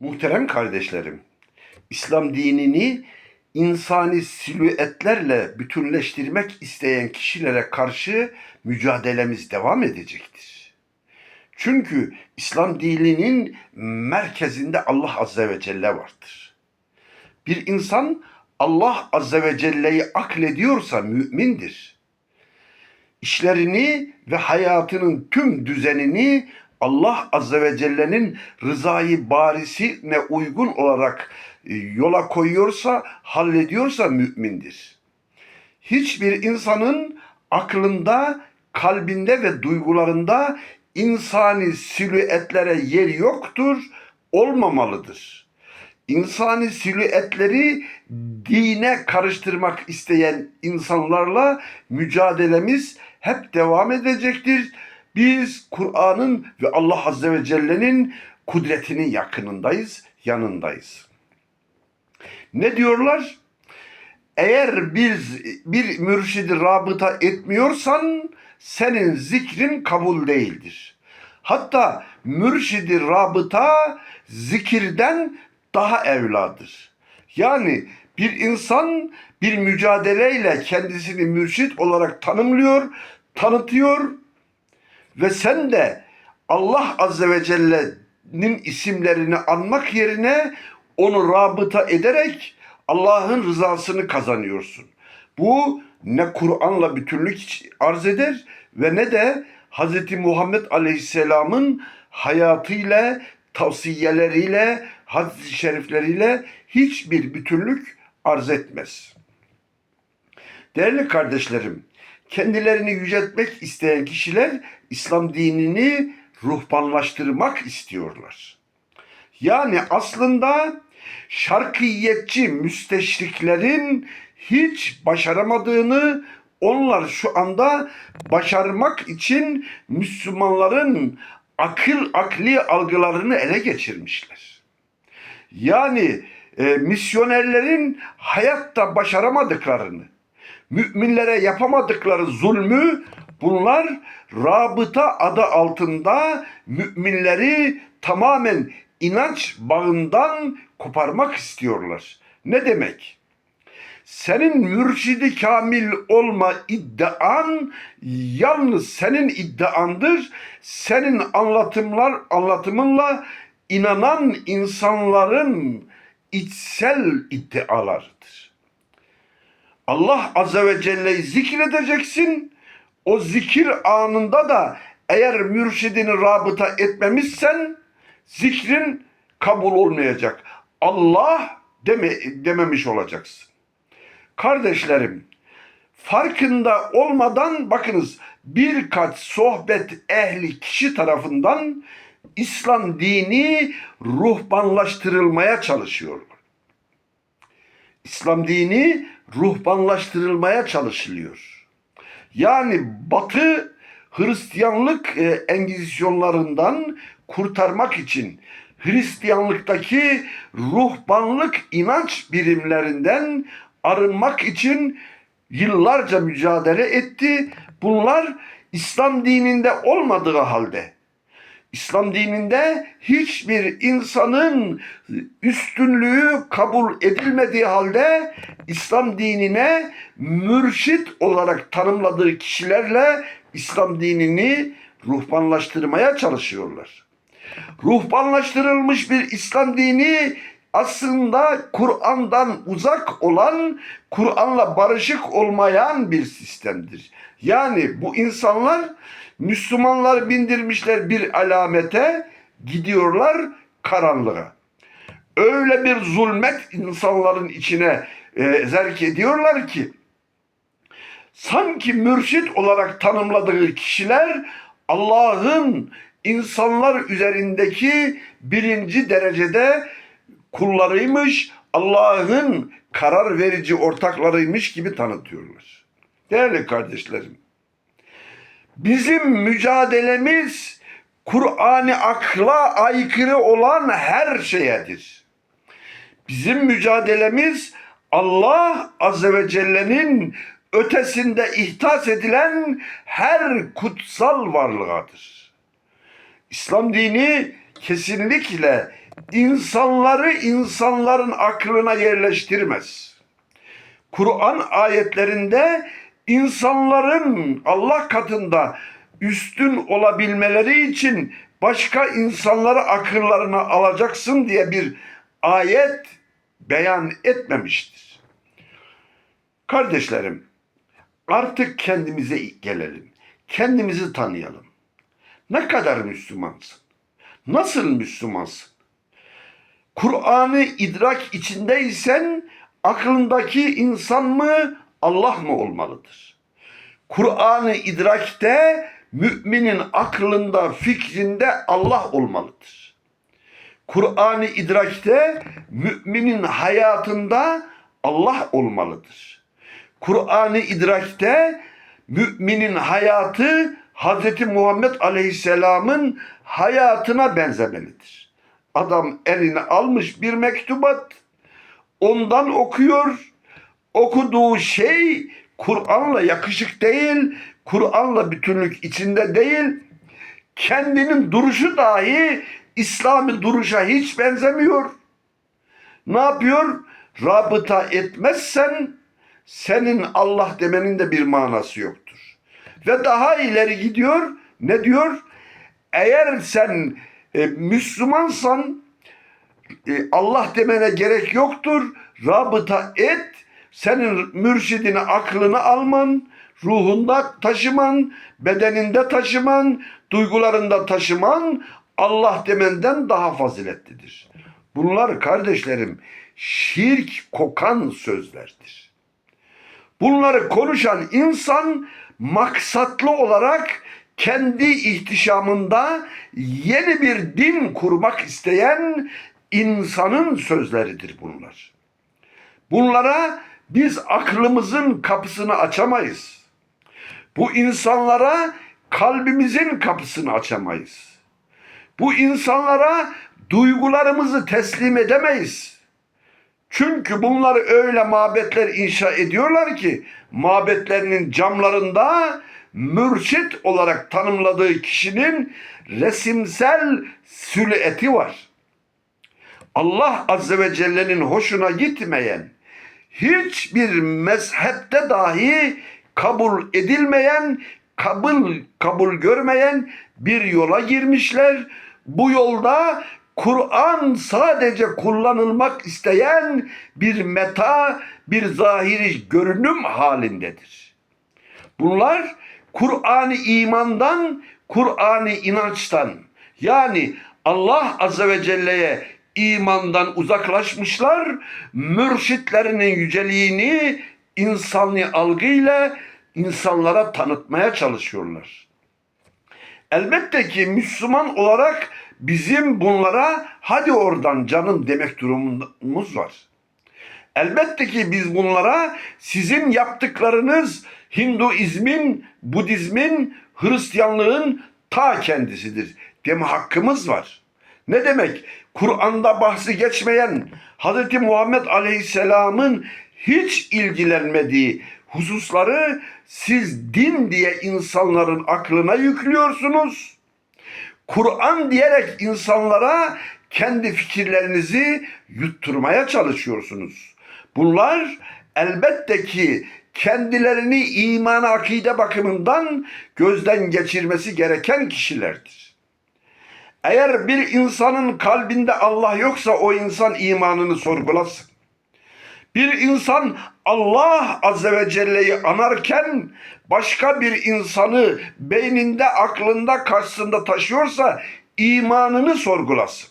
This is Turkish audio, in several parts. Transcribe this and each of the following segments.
Muhterem kardeşlerim, İslam dinini insani silüetlerle bütünleştirmek isteyen kişilere karşı mücadelemiz devam edecektir. Çünkü İslam dininin merkezinde Allah Azze ve Celle vardır. Bir insan Allah Azze ve Celle'yi aklediyorsa mümindir. İşlerini ve hayatının tüm düzenini Allah Azze ve Celle'nin rızayı barisine uygun olarak e, yola koyuyorsa, hallediyorsa mümindir. Hiçbir insanın aklında, kalbinde ve duygularında insani silüetlere yer yoktur, olmamalıdır. İnsani silüetleri dine karıştırmak isteyen insanlarla mücadelemiz hep devam edecektir. Biz Kur'an'ın ve Allah Azze ve Celle'nin kudretinin yakınındayız, yanındayız. Ne diyorlar? Eğer biz bir mürşidi rabıta etmiyorsan senin zikrin kabul değildir. Hatta mürşidi rabıta zikirden daha evladır. Yani bir insan bir mücadeleyle kendisini mürşit olarak tanımlıyor, tanıtıyor ve sen de Allah Azze ve Celle'nin isimlerini anmak yerine onu rabıta ederek Allah'ın rızasını kazanıyorsun. Bu ne Kur'an'la bütünlük arz eder ve ne de Hz. Muhammed Aleyhisselam'ın hayatıyla, tavsiyeleriyle, hadis-i şerifleriyle hiçbir bütünlük arz etmez. Değerli kardeşlerim, kendilerini yüceltmek isteyen kişiler İslam dinini ruhbanlaştırmak istiyorlar. Yani aslında şarkiyetçi müsteşriklerin hiç başaramadığını onlar şu anda başarmak için Müslümanların akıl akli algılarını ele geçirmişler. Yani e, misyonerlerin hayatta başaramadıklarını, müminlere yapamadıkları zulmü bunlar rabıta adı altında müminleri tamamen inanç bağından koparmak istiyorlar. Ne demek? Senin mürşidi kamil olma iddian yalnız senin iddiandır. Senin anlatımlar anlatımınla inanan insanların içsel iddialarıdır. Allah Azze ve Celle'yi zikredeceksin. O zikir anında da eğer mürşidini rabıta etmemişsen zikrin kabul olmayacak. Allah deme, dememiş olacaksın. Kardeşlerim, farkında olmadan bakınız birkaç sohbet ehli kişi tarafından İslam dini ruhbanlaştırılmaya çalışıyorlar. İslam dini ruhbanlaştırılmaya çalışılıyor. Yani Batı Hristiyanlık e, engizisyonlarından kurtarmak için Hristiyanlıktaki ruhbanlık inanç birimlerinden arınmak için yıllarca mücadele etti. Bunlar İslam dininde olmadığı halde İslam dininde hiçbir insanın üstünlüğü kabul edilmediği halde İslam dinine mürşit olarak tanımladığı kişilerle İslam dinini ruhbanlaştırmaya çalışıyorlar. Ruhbanlaştırılmış bir İslam dini aslında Kur'an'dan uzak olan, Kur'an'la barışık olmayan bir sistemdir. Yani bu insanlar Müslümanlar bindirmişler bir alamete, gidiyorlar karanlığa. Öyle bir zulmet insanların içine e, zerk ediyorlar ki sanki mürşit olarak tanımladığı kişiler Allah'ın insanlar üzerindeki birinci derecede kullarıymış, Allah'ın karar verici ortaklarıymış gibi tanıtıyorlar. Değerli kardeşlerim, bizim mücadelemiz Kur'an-ı akla aykırı olan her şeyedir. Bizim mücadelemiz Allah Azze ve Celle'nin ötesinde ihtas edilen her kutsal varlığadır. İslam dini kesinlikle insanları insanların aklına yerleştirmez. Kur'an ayetlerinde insanların Allah katında üstün olabilmeleri için başka insanları akıllarına alacaksın diye bir ayet beyan etmemiştir. Kardeşlerim, artık kendimize gelelim. Kendimizi tanıyalım. Ne kadar Müslümansın? Nasıl Müslümansın? Kur'an'ı idrak içindeysen aklındaki insan mı Allah mı olmalıdır? Kur'an'ı idrakte müminin aklında fikrinde Allah olmalıdır. Kur'an'ı idrakte müminin hayatında Allah olmalıdır. Kur'an'ı idrakte müminin hayatı Hz. Muhammed Aleyhisselam'ın hayatına benzemelidir. Adam eline almış bir mektubat, ondan okuyor. Okuduğu şey Kur'an'la yakışık değil, Kur'an'la bütünlük içinde değil. Kendinin duruşu dahi İslami duruşa hiç benzemiyor. Ne yapıyor? Rabıta etmezsen senin Allah demenin de bir manası yoktur. Ve daha ileri gidiyor. Ne diyor? Eğer sen e, Müslümansan e, Allah demene gerek yoktur. Rabıta et. Senin mürşidini aklını alman, ruhunda taşıman, bedeninde taşıman, duygularında taşıman Allah demenden daha faziletlidir. Bunlar kardeşlerim şirk kokan sözlerdir. Bunları konuşan insan maksatlı olarak kendi ihtişamında yeni bir din kurmak isteyen insanın sözleridir bunlar. Bunlara biz aklımızın kapısını açamayız. Bu insanlara kalbimizin kapısını açamayız. Bu insanlara duygularımızı teslim edemeyiz. Çünkü bunlar öyle mabetler inşa ediyorlar ki mabetlerinin camlarında mürşit olarak tanımladığı kişinin resimsel silüeti var. Allah Azze ve Celle'nin hoşuna gitmeyen, hiçbir mezhepte dahi kabul edilmeyen, kabul kabul görmeyen bir yola girmişler. Bu yolda Kur'an sadece kullanılmak isteyen bir meta, bir zahiri görünüm halindedir. Bunlar Kur'an-ı imandan, Kur'an-ı inançtan yani Allah Azze ve Celle'ye imandan uzaklaşmışlar, mürşitlerinin yüceliğini insani algıyla insanlara tanıtmaya çalışıyorlar. Elbette ki Müslüman olarak bizim bunlara hadi oradan canım demek durumumuz var. Elbette ki biz bunlara sizin yaptıklarınız Hinduizmin, Budizmin, Hristiyanlığın ta kendisidir deme hakkımız var. Ne demek? Kur'an'da bahsi geçmeyen Hz. Muhammed Aleyhisselam'ın hiç ilgilenmediği hususları siz din diye insanların aklına yüklüyorsunuz. Kur'an diyerek insanlara kendi fikirlerinizi yutturmaya çalışıyorsunuz. Bunlar elbette ki kendilerini iman akide bakımından gözden geçirmesi gereken kişilerdir. Eğer bir insanın kalbinde Allah yoksa o insan imanını sorgulasın. Bir insan Allah Azze ve Celle'yi anarken başka bir insanı beyninde, aklında, karşısında taşıyorsa imanını sorgulasın.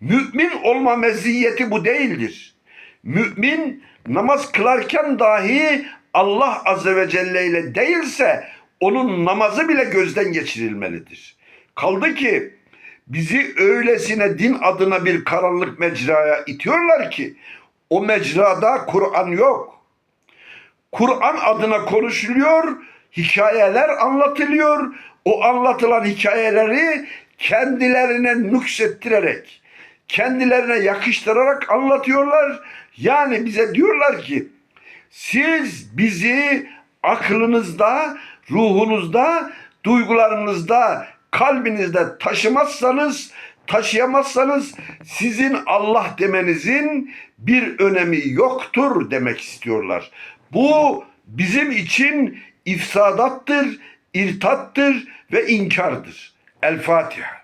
Mümin olma meziyeti bu değildir. Mümin namaz kılarken dahi Allah Azze ve Celle ile değilse onun namazı bile gözden geçirilmelidir. Kaldı ki bizi öylesine din adına bir karanlık mecraya itiyorlar ki o mecrada Kur'an yok. Kur'an adına konuşuluyor, hikayeler anlatılıyor. O anlatılan hikayeleri kendilerine nüksettirerek, kendilerine yakıştırarak anlatıyorlar. Yani bize diyorlar ki siz bizi aklınızda, ruhunuzda, duygularınızda, kalbinizde taşımazsanız taşıyamazsanız sizin Allah demenizin bir önemi yoktur demek istiyorlar. Bu bizim için ifsadattır, irtattır ve inkardır. El Fatiha.